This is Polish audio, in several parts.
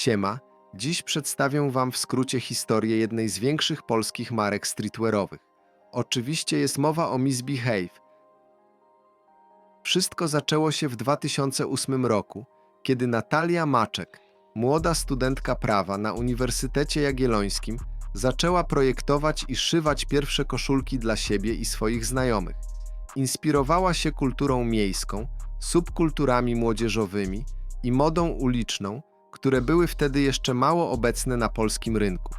Siema, dziś przedstawię Wam w skrócie historię jednej z większych polskich marek streetwearowych. Oczywiście jest mowa o Misbehave. Wszystko zaczęło się w 2008 roku, kiedy Natalia Maczek, młoda studentka prawa na Uniwersytecie Jagiellońskim, zaczęła projektować i szywać pierwsze koszulki dla siebie i swoich znajomych. Inspirowała się kulturą miejską, subkulturami młodzieżowymi i modą uliczną, które były wtedy jeszcze mało obecne na polskim rynku.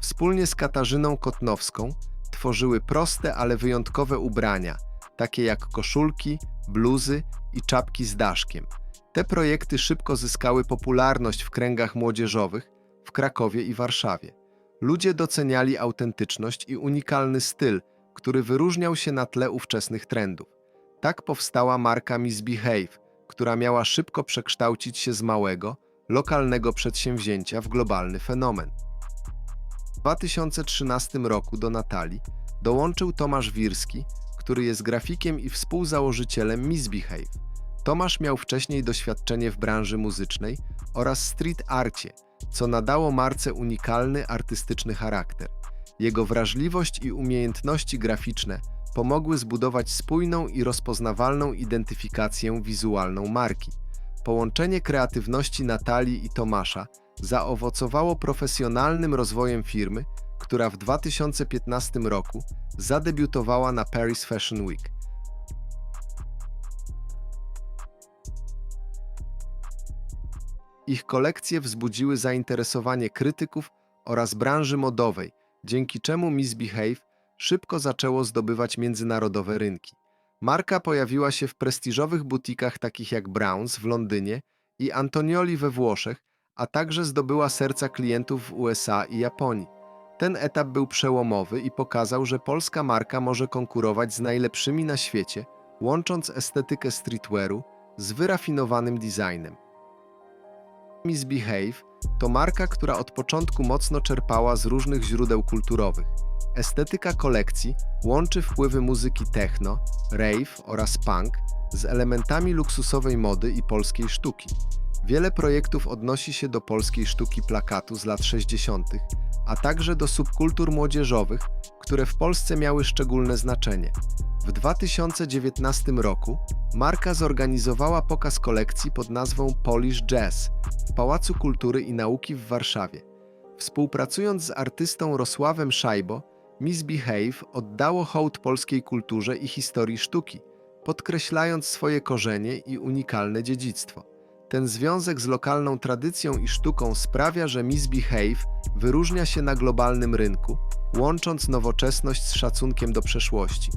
Wspólnie z Katarzyną Kotnowską tworzyły proste, ale wyjątkowe ubrania, takie jak koszulki, bluzy i czapki z daszkiem. Te projekty szybko zyskały popularność w kręgach młodzieżowych w Krakowie i Warszawie. Ludzie doceniali autentyczność i unikalny styl, który wyróżniał się na tle ówczesnych trendów. Tak powstała marka Misbehave, która miała szybko przekształcić się z małego, lokalnego przedsięwzięcia w globalny fenomen. W 2013 roku do Natalii dołączył Tomasz Wirski, który jest grafikiem i współzałożycielem Misbehave. Tomasz miał wcześniej doświadczenie w branży muzycznej oraz street arcie, co nadało marce unikalny artystyczny charakter. Jego wrażliwość i umiejętności graficzne pomogły zbudować spójną i rozpoznawalną identyfikację wizualną marki. Połączenie kreatywności Natalii i Tomasza zaowocowało profesjonalnym rozwojem firmy, która w 2015 roku zadebiutowała na Paris Fashion Week. Ich kolekcje wzbudziły zainteresowanie krytyków oraz branży modowej, dzięki czemu Misbehave szybko zaczęło zdobywać międzynarodowe rynki. Marka pojawiła się w prestiżowych butikach takich jak Browns w Londynie i Antonioli we Włoszech, a także zdobyła serca klientów w USA i Japonii. Ten etap był przełomowy i pokazał, że polska marka może konkurować z najlepszymi na świecie, łącząc estetykę streetwearu z wyrafinowanym designem. Misbehave to marka, która od początku mocno czerpała z różnych źródeł kulturowych. Estetyka kolekcji łączy wpływy muzyki techno, rave oraz punk z elementami luksusowej mody i polskiej sztuki. Wiele projektów odnosi się do polskiej sztuki plakatu z lat 60., a także do subkultur młodzieżowych, które w Polsce miały szczególne znaczenie. W 2019 roku marka zorganizowała pokaz kolekcji pod nazwą Polish Jazz w Pałacu Kultury i Nauki w Warszawie. Współpracując z artystą Rosławem Szajbo, Misbehave oddało hołd polskiej kulturze i historii sztuki, podkreślając swoje korzenie i unikalne dziedzictwo. Ten związek z lokalną tradycją i sztuką sprawia, że Misbehave wyróżnia się na globalnym rynku, łącząc nowoczesność z szacunkiem do przeszłości.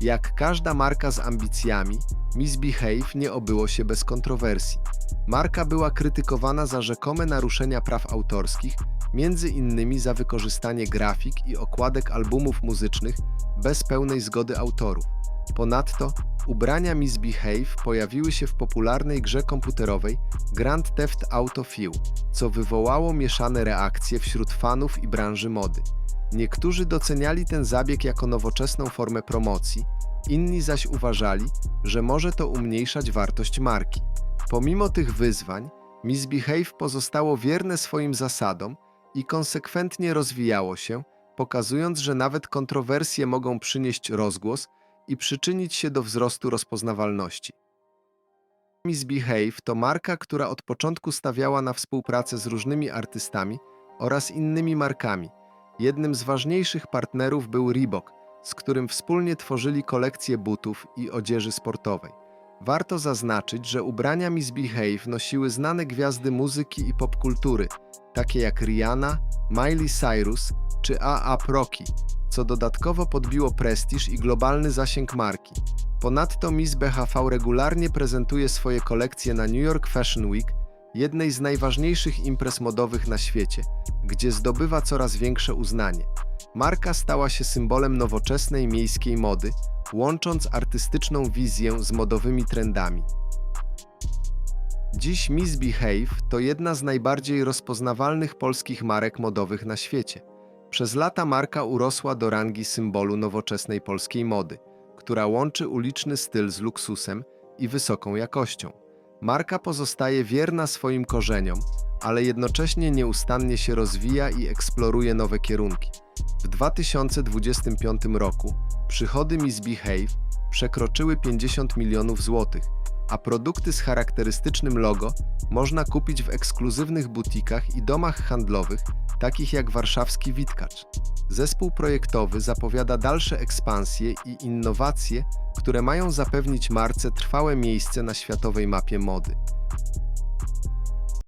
Jak każda marka z ambicjami, Misbehave nie obyło się bez kontrowersji. Marka była krytykowana za rzekome naruszenia praw autorskich, między innymi za wykorzystanie grafik i okładek albumów muzycznych bez pełnej zgody autorów. Ponadto ubrania Misbehave pojawiły się w popularnej grze komputerowej Grand Theft Auto Few, co wywołało mieszane reakcje wśród fanów i branży mody. Niektórzy doceniali ten zabieg jako nowoczesną formę promocji, inni zaś uważali, że może to umniejszać wartość marki. Pomimo tych wyzwań, Misbehave pozostało wierne swoim zasadom i konsekwentnie rozwijało się, pokazując, że nawet kontrowersje mogą przynieść rozgłos i przyczynić się do wzrostu rozpoznawalności. Misbehave to marka, która od początku stawiała na współpracę z różnymi artystami oraz innymi markami. Jednym z ważniejszych partnerów był Reebok, z którym wspólnie tworzyli kolekcję butów i odzieży sportowej. Warto zaznaczyć, że ubrania Misbehave nosiły znane gwiazdy muzyki i popkultury, takie jak Rihanna, Miley Cyrus czy A.A. Proki, co dodatkowo podbiło prestiż i globalny zasięg marki. Ponadto Miss BHV regularnie prezentuje swoje kolekcje na New York Fashion Week, jednej z najważniejszych imprez modowych na świecie, gdzie zdobywa coraz większe uznanie. Marka stała się symbolem nowoczesnej miejskiej mody, łącząc artystyczną wizję z modowymi trendami. Dziś Misbehave to jedna z najbardziej rozpoznawalnych polskich marek modowych na świecie. Przez lata marka urosła do rangi symbolu nowoczesnej polskiej mody, która łączy uliczny styl z luksusem i wysoką jakością. Marka pozostaje wierna swoim korzeniom, ale jednocześnie nieustannie się rozwija i eksploruje nowe kierunki. W 2025 roku przychody Misbehave przekroczyły 50 milionów złotych, a produkty z charakterystycznym logo można kupić w ekskluzywnych butikach i domach handlowych, takich jak warszawski Witkacz. Zespół projektowy zapowiada dalsze ekspansje i innowacje, które mają zapewnić marce trwałe miejsce na światowej mapie mody.